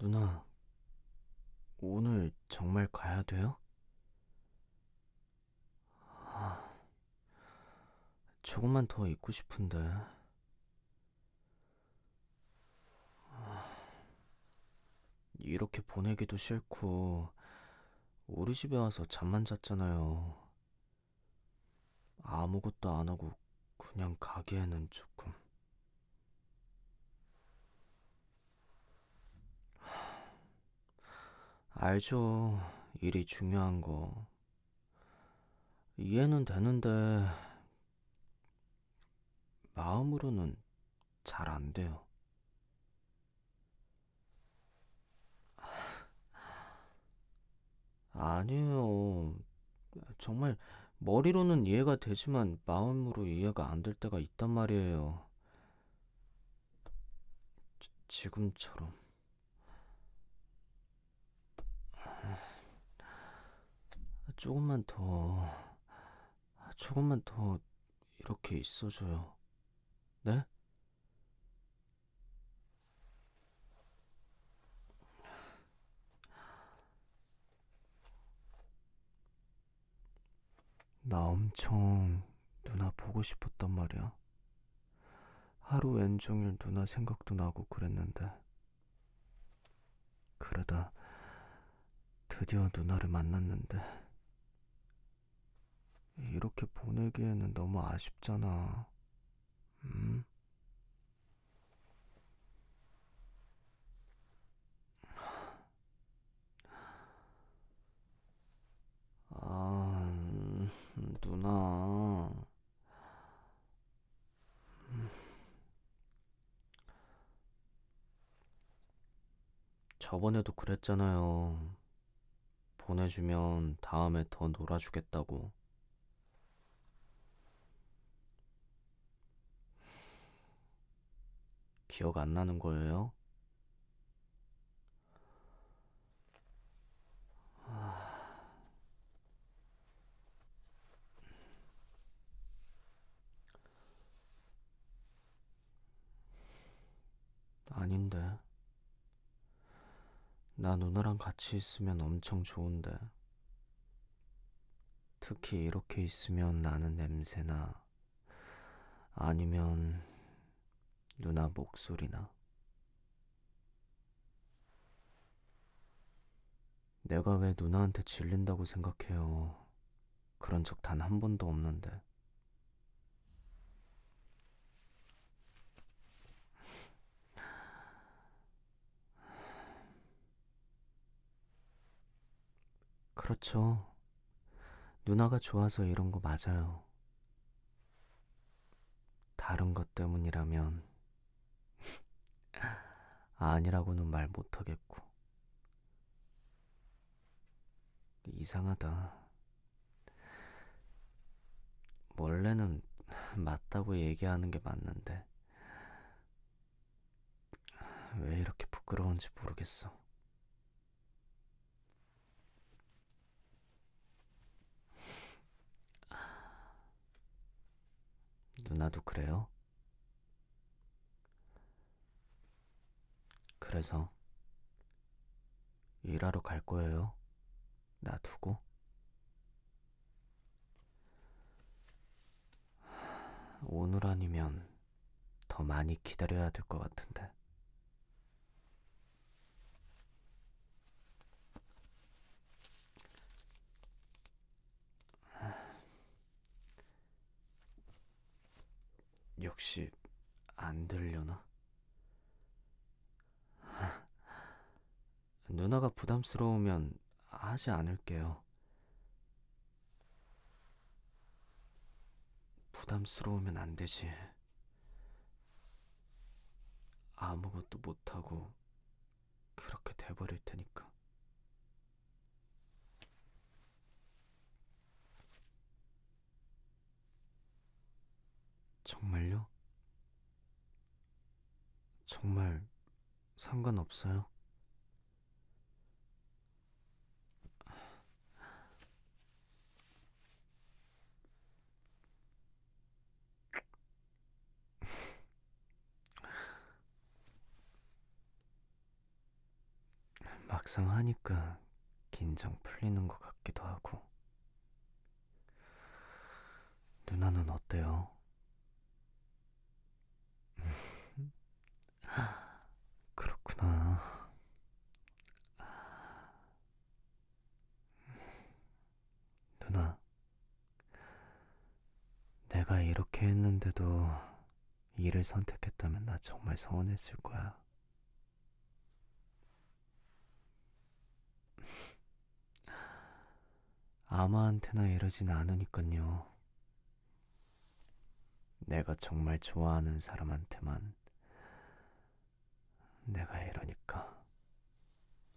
누나, 오늘 정말 가야 돼요? 아, 조금만 더 있고 싶은데. 아, 이렇게 보내기도 싫고, 우리 집에 와서 잠만 잤잖아요. 아무것도 안 하고 그냥 가기에는 조금. 알죠. 일이 중요한 거. 이해는 되는데, 마음으로는 잘 안 돼요. 아니에요. 정말 머리로는 이해가 되지만 마음으로 이해가 안 될 때가 있단 말이에요. 지- 지금처럼. 조금만 더, 조금만 더 이렇게 있어줘요. 네? 나 엄청 누나 보고 싶었단 말이야. 하루 왼종일 누나 생각도 나고 그랬는데. 그러다 드디어 누나를 만났는데. 이렇게 보내기에는 너무 아쉽잖아. 음? 아, 음, 누나. 저번에도 그랬잖아요. 보내주면 다음에 더 놀아주겠다고. 기억 안 나는 거예요? 아닌데. 나 누나랑 같이 있으면 엄청 좋은데. 특히 이렇게 있으면 나는 냄새나. 아니면 누나 목소리나. 내가 왜 누나한테 질린다고 생각해요. 그런 적 단 한 번도 없는데. 그렇죠. 누나가 좋아서 이런 거 맞아요. 다른 것 때문이라면 아니라고는 말 못하겠고. 이상하다. 원래는 맞다고 얘기하는 게 맞는데 왜 이렇게 부끄러운지 모르겠어. 누나도 그래요? 그래서 일하러 갈 거예요? 놔두고? 오늘 아니면 더 많이 기다려야 될 것 같은데. 역시 안 들려나? 누나가 부담스러우면 하지 않을게요. 부담스러우면 안 되지. 아무것도 못하고 그렇게 돼버릴 테니까. 정말요? 정말 상관없어요? 막상 하니까 긴장 풀리는 것 같기도 하고. 누나는 어때요? 그렇구나. 누나, 내가 이렇게 했는데도 일을 선택했다면 나 정말 서운했을 거야. 아무한테나 이러진 않으니깐요. 내가 정말 좋아하는 사람한테만 내가 이러니까.